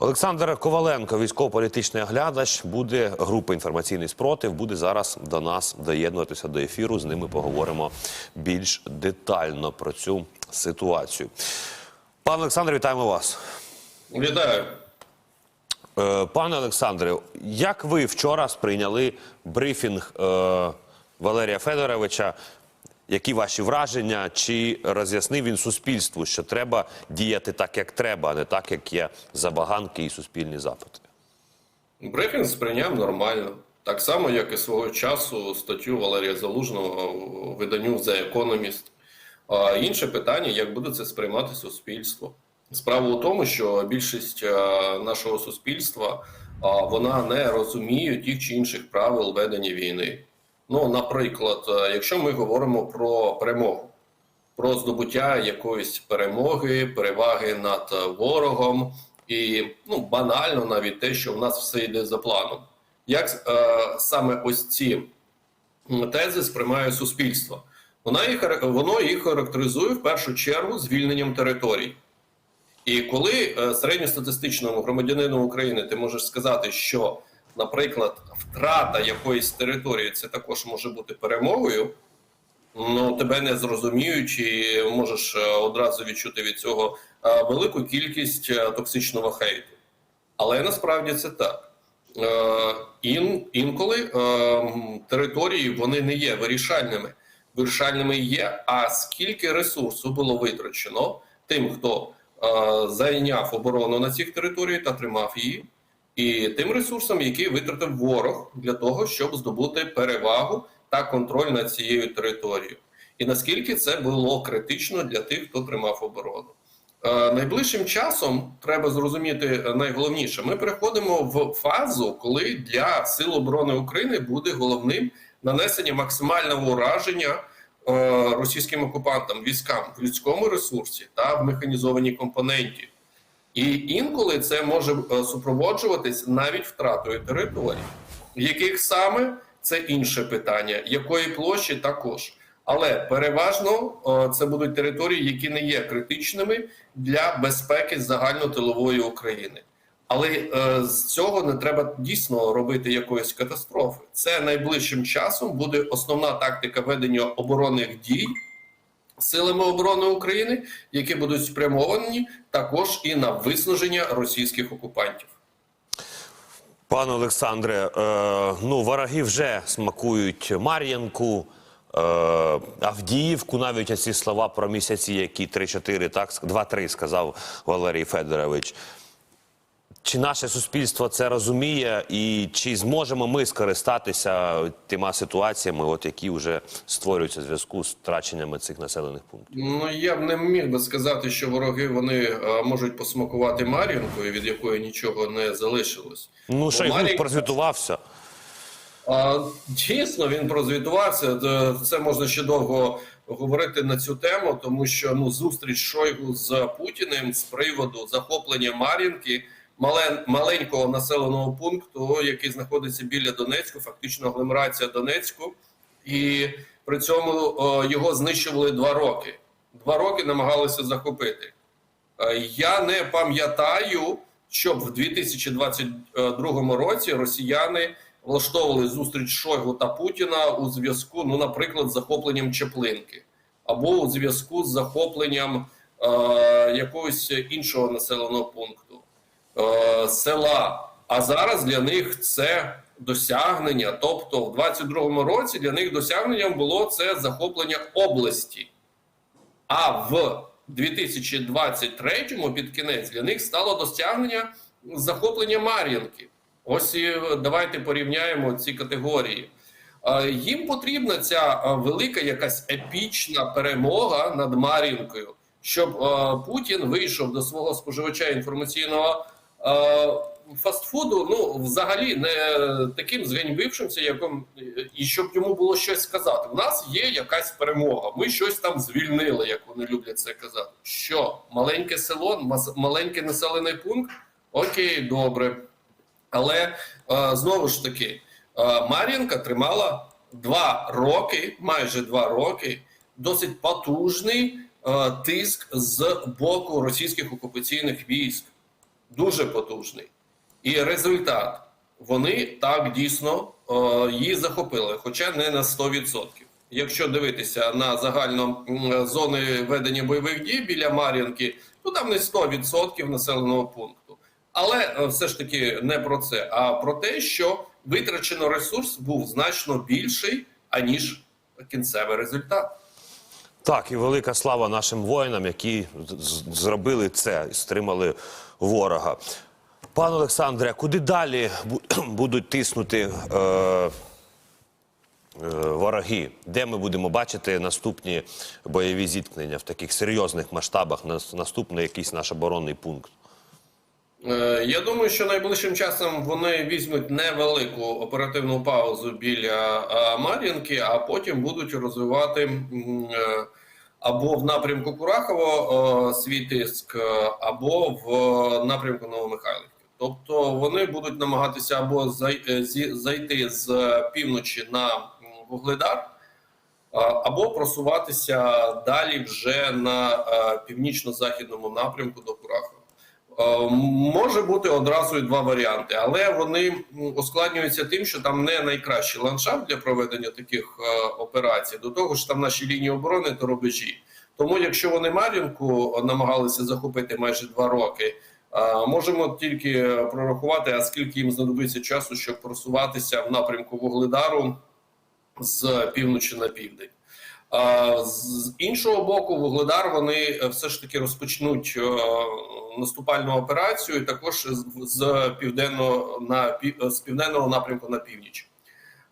Олександр Коваленко, військово-політичний оглядач, буде група інформаційний спротив. Буде зараз до нас доєднуватися до ефіру. З ними поговоримо більш детально про цю ситуацію. Пане Олександре, вітаємо вас. Вітаю. Е, Пане Олександре, як ви вчора сприйняли брифінг е, Валерія Федоровича? Які ваші враження? Чи роз'яснив він суспільству, що треба діяти так, як треба, а не так, як є забаганки і суспільні запити? Брифінг сприйняв нормально. Так само, як і свого часу статтю Валерія Залужного виданню The Economist. А інше питання, як буде це сприймати суспільство. Справа у тому, що більшість нашого суспільства вона не розуміє тих чи інших правил ведення війни. Ну, наприклад, е, якщо ми говоримо про перемогу, про здобуття якоїсь перемоги, переваги над ворогом, і ну банально навіть те, що в нас все йде за планом. Як е, саме ось ці тези сприймає суспільство? Вона їх воно їх характеризує в першу чергу звільненням територій. І коли е, середньостатистичному громадянину України ти можеш сказати, що, наприклад, втрата якоїсь території це також може бути перемогою, ну тебе не зрозуміють, і можеш е, одразу відчути від цього е, велику кількість е, токсичного хейту. Але насправді це так. Ін, інколи території вони не є вирішальними. Вирішальними є, а скільки ресурсу було витрачено тим, хто зайняв оборону на цих територіях та тримав її, і тим ресурсом, який витратив ворог для того, щоб здобути перевагу та контроль над цією територією. І наскільки це було критично для тих, хто тримав оборону. Е, Найближчим часом треба зрозуміти е, найголовніше. Ми переходимо в фазу, коли для Сил оборони України буде головним нанесення максимального ураження е, російським окупантам, військам в людському ресурсі та в механізованій компоненті. І інколи це може е, супроводжуватись навіть втратою територій. Яких саме це інше питання, якої площі також. Але переважно е, це будуть території, які не є критичними для безпеки загальнотилової України. Але е, з цього не треба дійсно робити якоїсь катастрофи. Це найближчим часом буде основна тактика ведення оборонних дій силами оборони України, які будуть спрямовані також і на виснаження російських окупантів. Пане Олександре, е, ну вороги вже смакують Мар'янку, е, Авдіївку, навіть ці слова про місяці, які 3-4, так 2-3 сказав Валерій Федорович. Чи наше суспільство це розуміє, і чи зможемо ми скористатися тима ситуаціями, от які вже створюються в зв'язку з втраченнями цих населених пунктів? Ну я б не міг би сказати, що вороги вони е, можуть посмакувати Мар'їнкою, від якої нічого не залишилось. Ну, Шойгу Мар'їнка- прозвітувався. А, дійсно, він прозвітувався. Це- Це можна ще довго говорити на цю тему, тому що ну зустріч Шойгу з Путіним з приводу захоплення Мар'їнки, мален, маленького населеного пункту, який знаходиться біля Донецьку, фактично агломерація Донецьку, і при цьому його знищували два роки. Два роки намагалися захопити. Е, Я не пам'ятаю, щоб в 2022 році росіяни влаштовували зустріч Шойгу та Путіна у зв'язку, ну, наприклад, з захопленням Чеплинки, або у зв'язку з захопленням е, якогось іншого населеного пункту, е, села. А зараз для них це досягнення. Тобто, в 2022 році для них досягненням було це захоплення області. А в 2023-му під кінець для них стало досягнення захоплення Мар'їнки. Ось і давайте порівняємо ці категорії. Е, Їм потрібна ця е, велика якась епічна перемога над Мар'їнкою, щоб е, Путін вийшов до свого споживача інформаційного е, фастфуду, ну взагалі не таким зганьбившимся, яким і щоб йому було щось сказати. У нас є якась перемога. Ми щось там звільнили, як вони люблять це казати. Що маленьке село, маленький населений пункт? Окей, добре. Але е, знову ж таки, е, Мар'їнка тримала два роки, майже два роки, досить потужний е, тиск з боку російських окупаційних військ. Дуже потужний. І результат вони так дійсно е, її захопили, хоча не на 100%. Якщо дивитися на загально зони ведення бойових дій біля Мар'їнки, то там не 100% населеного пункту. Але е, все ж таки не про це, а про те, що витрачено ресурс був значно більший, аніж кінцевий результат. Так, і велика слава нашим воїнам, які зробили це і стримали ворога. Пане Олександре, куди далі будуть тиснути е, е, вороги? Де ми будемо бачити наступні бойові зіткнення в таких серйозних масштабах? Нас- Наступний якийсь наш оборонний пункт? Е, Я думаю, що найближчим часом вони візьмуть невелику оперативну паузу біля е, Мар'їнки, а потім будуть розвивати е, або в напрямку Курахово свій тиск, або в напрямку Новомихайлівки. Тобто вони будуть намагатися або зайти з півночі на Вугледар, або просуватися далі вже на північно-західному напрямку до Курахова. Е, Може бути одразу і два варіанти, але вони ускладнюються тим, що там не найкращий ландшафт для проведення таких е, операцій. До того ж, там наші лінії оборони та рубежі. Тому, якщо вони Мар'їнку намагалися захопити майже два роки, е, можемо тільки прорахувати, а скільки їм знадобиться часу, щоб просуватися в напрямку Вугледару з півночі на південь. З іншого боку, Вугледар вони е, все ж таки розпочнуть е, наступальну операцію, також з, південного на з південного напрямку на північ.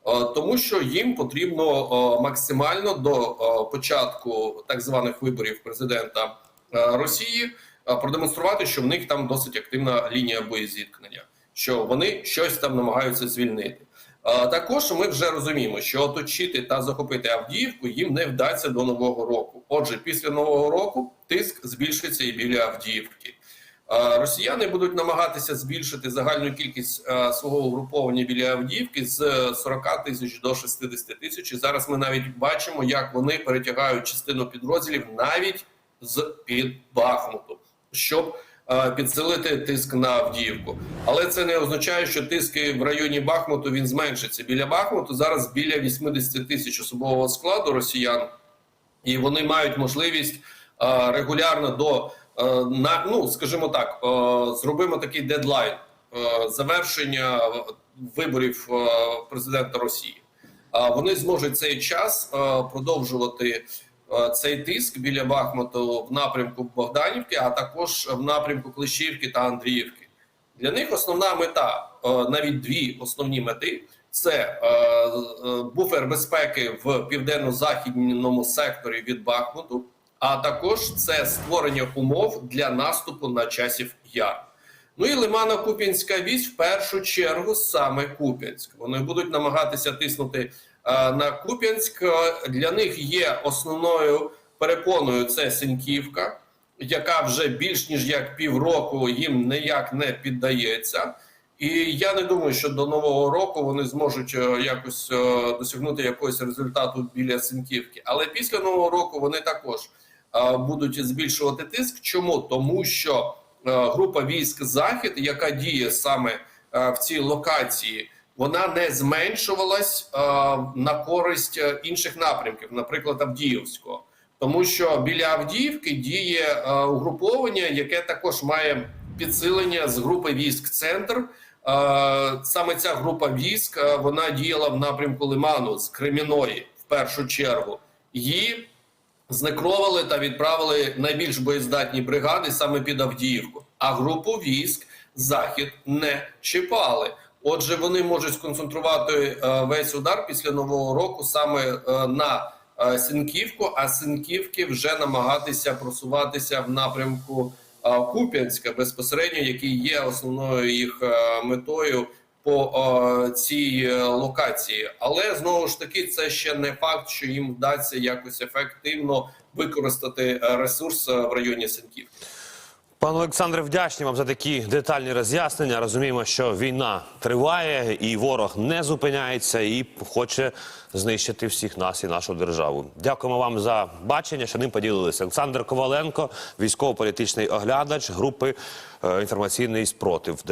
Е, Тому що їм потрібно е, максимально до е, початку так званих виборів президента е, Росії е, продемонструвати, що в них там досить активна лінія боєзіткнення, що вони щось там намагаються звільнити. Е, Також ми вже розуміємо, що оточити та захопити Авдіївку їм не вдасться до нового року. Отже, після нового року тиск збільшиться і біля Авдіївки. Е, Росіяни будуть намагатися збільшити загальну кількість е, свого угруповання біля Авдіївки з 40 тисяч до 60 тисяч. Зараз ми навіть бачимо, як вони перетягають частину підрозділів навіть з під Бахмуту, щоб е, підсилити тиск на Авдіївку. Але це не означає, що тиск в районі Бахмуту він зменшиться. Біля Бахмуту зараз біля 80 тисяч особового складу росіян, і вони мають можливість е, регулярно до е, на ну скажімо так, е, зробимо такий дедлайн е, завершення виборів е, президента Росії. Вони зможуть цей час е, продовжувати е, цей тиск біля Бахмуту в напрямку Богданівки, а також в напрямку Клещівки та Андріївки. Для них основна мета, е, навіть дві основні мети. Це е, е, буфер безпеки в південно-західному секторі від Бахмуту, а також це створення умов для наступу на часів яр. Ну і Лимано-Куп'янська вісь в першу чергу саме Куп'янськ. Вони будуть намагатися тиснути е, на Куп'янськ. Е, Для них є основною перепоною це Синьківка, яка вже більш ніж як півроку їм ніяк не піддається. І я не думаю, що до нового року вони зможуть е, якось е, досягнути якогось результату біля Синьківки. Але після нового року вони також е, будуть збільшувати тиск. Чому? Тому що е, група військ Захід, яка діє саме е, в цій локації, вона не зменшувалась е, на користь е, інших напрямків, наприклад, Авдіївського. Тому що біля Авдіївки діє е, угруповання, яке також має підсилення з групи військ Центр. Е, Саме ця група військ е, вона діяла в напрямку Лиману з Креміної в першу чергу. Її знекровали та відправили найбільш боєздатні бригади саме під Авдіївку. А групу військ захід не чіпали. Отже, вони можуть сконцентрувати е, весь удар після нового року саме е, на е, Синківку, а Синківки вже намагатися просуватися в напрямку Куп'янська безпосередньо, який є основною їх метою по цій локації. Але знову ж таки, це ще не факт, що їм вдасться якось ефективно використати ресурс в районі Синківки. Пане Олександре, вдячні вам за такі детальні роз'яснення. Розуміємо, що війна триває, і ворог не зупиняється і хоче знищити всіх нас і нашу державу. Дякуємо вам за бачення, що ним поділилися. Олександр Коваленко, військово-політичний оглядач групи е, інформаційний спротив.